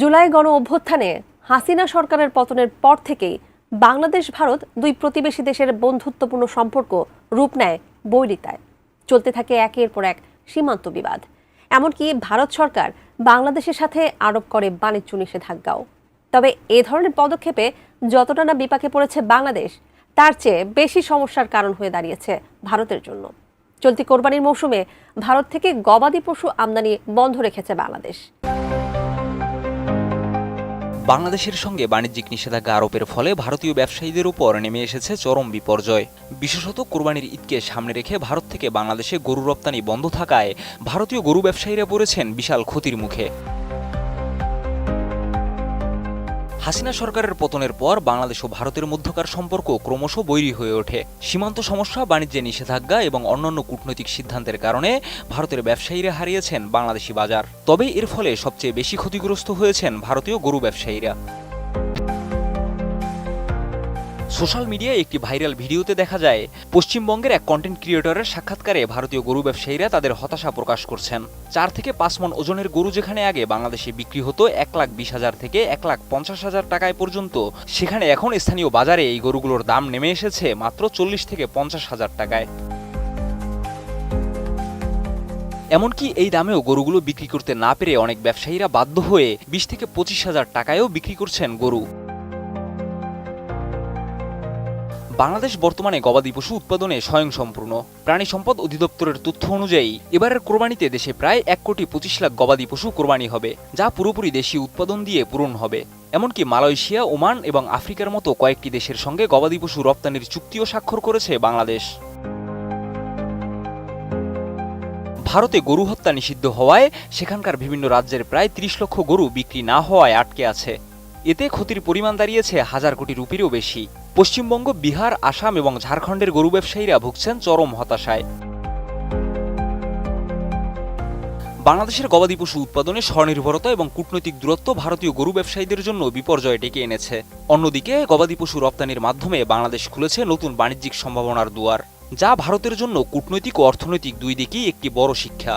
জুলাই গণ অভ্যুত্থানে হাসিনা সরকারের পতনের পর থেকেই বাংলাদেশ, ভারত দুই প্রতিবেশী দেশের বন্ধুত্বপূর্ণ সম্পর্ক রূপ নেয় বৈরিতায়। চলতে থাকে একের পর এক সীমান্ত বিবাদ। এমনকি ভারত সরকার বাংলাদেশের সাথে আরোপ করে বাণিজ্য নিষেধাজ্ঞাও। তবে এ ধরনের পদক্ষেপে যতটা না বিপাকে পড়েছে বাংলাদেশ, তার চেয়ে বেশি সমস্যার কারণ হয়ে দাঁড়িয়েছে ভারতের জন্য। চলতি কোরবানির মৌসুমে ভারত থেকে গবাদি পশু আমদানি বন্ধ রেখেছে বাংলাদেশ। বাংলাদেশের সঙ্গে বাণিজ্যিক নিষেধাজ্ঞা আরোপের ফলে ভারতীয় ব্যবসায়ীদের উপর নেমে এসেছে চরম বিপর্যয়। বিশেষত কোরবানির ঈদকে সামনে রেখে ভারত থেকে বাংলাদেশে গরু রপ্তানি বন্ধ থাকায় ভারতীয় গরু ব্যবসায়ীরা পড়েছেন বিশাল ক্ষতির মুখে। হাসিনা সরকারের পতনের পর বাংলাদেশ ও ভারতের মধ্যকার সম্পর্ক ক্রমশ বৈরী হয়ে ওঠে। সীমান্ত সমস্যা, বাণিজ্যে নিষেধাজ্ঞা এবং অন্যান্য কূটনৈতিক সিদ্ধান্তের কারণে ভারতের ব্যবসায়ীরা হারিয়েছেন বাংলাদেশি বাজার। তবে এর ফলে সবচেয়ে বেশি ক্ষতিগ্রস্ত হয়েছেন ভারতীয় গরু ব্যবসায়ীরা। সোশ্যাল মিডিয়ায় একটি ভাইরাল ভিডিওতে দেখা যায়, পশ্চিমবঙ্গের এক কন্টেন্ট ক্রিয়েটরের সাক্ষাৎকারে ভারতীয় গরু ব্যবসায়ীরা তাদের হতাশা প্রকাশ করছেন। চার থেকে পাঁচ মন ওজনের গরু যেখানে আগে বাংলাদেশে বিক্রি হতো এক লাখ বিশ হাজার থেকে এক লাখ পঞ্চাশ হাজার টাকায় পর্যন্ত, সেখানে এখন স্থানীয় বাজারে এই গরুগুলোর দাম নেমে এসেছে মাত্র চল্লিশ থেকে পঞ্চাশ হাজার টাকায়। এমনকি এই দামেও গরুগুলো বিক্রি করতে না পেরে অনেক ব্যবসায়ীরা বাধ্য হয়ে বিশ থেকে পঁচিশ হাজার টাকায়ও বিক্রি করছেন গরু। বাংলাদেশ বর্তমানে গবাদি পশু উৎপাদনে স্বয়ংসম্পূর্ণ। প্রাণী সম্পদ অধিদপ্তরের তথ্য অনুযায়ী, এবারের কোরবানিতে দেশে প্রায় এক কোটি পঁচিশ লাখ গবাদি পশু কোরবানি হবে, যা পুরোপুরি দেশীয় উৎপাদন দিয়ে পূরণ হবে। এমনকি মালয়েশিয়া, ওমান এবং আফ্রিকার মতো কয়েকটি দেশের সঙ্গে গবাদি পশু রপ্তানির চুক্তিও স্বাক্ষর করেছে বাংলাদেশ। ভারতে গরু হত্যা নিষিদ্ধ হওয়ায় সেখানকার বিভিন্ন রাজ্যের প্রায় ত্রিশ লক্ষ গরু বিক্রি না হওয়ায় আটকে আছে। এতে ক্ষতির পরিমাণ দাঁড়িয়েছে হাজার কোটি রুপিরও বেশি। পশ্চিমবঙ্গ, বিহার, আসাম এবং ঝাড়খণ্ডের গরু ব্যবসায়ীরা ভুগছেন চরম হতাশায়। বাংলাদেশের গবাদি পশু উৎপাদনে স্বনির্ভরতা এবং কূটনৈতিক দূরত্ব ভারতীয় গরু ব্যবসায়ীদের জন্য বিপর্যয় ডেকে এনেছে। অন্যদিকে, গবাদি পশু রপ্তানির মাধ্যমে বাংলাদেশ খুলেছে নতুন বাণিজ্যিক সম্ভাবনার দুয়ার, যা ভারতের জন্য কূটনৈতিক ও অর্থনৈতিক দুই দিকেই একটি বড় শিক্ষা।